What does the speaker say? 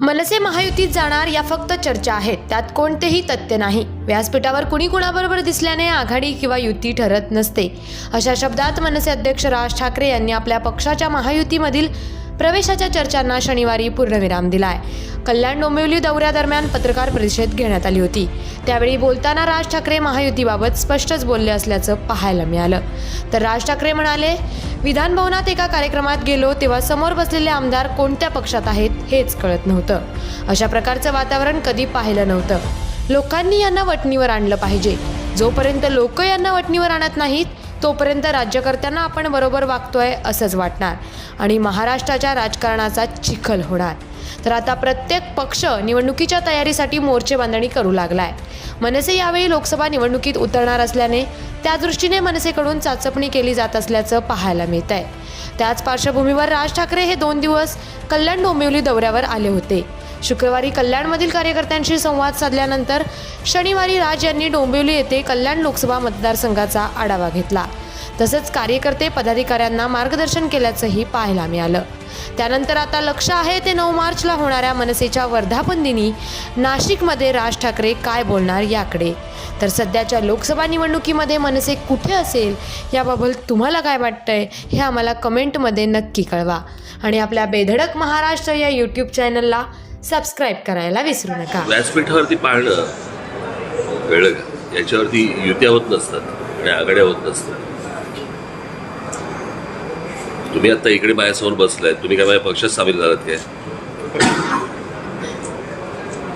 मनसे महायुतीत जाणार या फक्त चर्चा आहेत. त्यात कोणतेही तथ्य नाही. व्यासपीठावर कुणी कुणाबरोबर दिसल्याने आघाडी किंवा युती ठरत नसते. अशा शब्दात मनसे अध्यक्ष राज ठाकरे यांनी आपल्या पक्षाच्या महायुतीमधील प्रवेशाच्या चर्चांना शनिवारी पूर्णविराम दिलाय. कल्याण डोंबिवली दौऱ्यादरम्यान पत्रकार परिषद घेण्यात आली होती. त्यावेळी बोलताना राज ठाकरे महायुतीबाबत स्पष्टच बोलले असल्याचं पाहायला मिळालं. तर राज ठाकरे म्हणाले विधानभवनात एका कार्यक्रमात गेलो तेव्हा समोर बसलेले आमदार कोणत्या पक्षात आहेत हेच कळत नव्हतं. अशा प्रकारचं वातावरण कधी पाहिलं नव्हतं. लोकांनी यांना वटणीवर आणलं पाहिजे. जोपर्यंत लोक यांना वटणीवर आणत नाहीत तोपर्यंत राज्यकर्त्यांना आपण बरोबर वागतोय असंच वाटणार. आणि महाराष्ट्राच्या राजकारणाचा चिखल होणार. तर आता प्रत्येक पक्ष निवडणुकीच्या तयारीसाठी मोर्चे बांधणी करू लागलाय. मनसे यावेळी लोकसभा निवडणुकीत उतरणार असल्याने त्या दृष्टीने मनसेकडून चाचपणी केली जात असल्याचं पाहायला मिळत आहे त्याच पार्श्वभूमीवर राज ठाकरे हे दोन दिवस कल्याण डोंबिवली दौऱ्यावर आले होते. शुक्रवारी कल्याणमधील कार्यकर्त्यांशी संवाद साधल्यानंतर शनिवारी राज यांनी डोंबिवली येथे कल्याण लोकसभा मतदारसंघाचा आढावा घेतला. तसंच कार्यकर्ते पदाधिकाऱ्यांना मार्गदर्शन केल्याचंही पाहायला मिळालं. त्यानंतर आता लक्ष आहे ते नऊ मार्चला होणाऱ्या मनसेच्या वर्धापन दिनी नाशिकमध्ये राज ठाकरे काय बोलणार याकडे. तर सध्याच्या लोकसभा निवडणुकीमध्ये मनसे कुठे असेल याबाबत तुम्हाला काय वाटतंय हे आम्हाला कमेंटमध्ये नक्की कळवा. आणि आपल्या बेधडक महाराष्ट्र या यूट्यूब चॅनलला सबस्क्राईब करायला विसरू नका. व्यासपीठावरती पाहणं वेळ याच्यावरती युत्या होत नसतात आणि आघाड्या होत नसतात. तुम्ही आता इकडे माझ्यासमोर बसलाय. तुम्ही काय माझ्या पक्षात सामील झालात काय?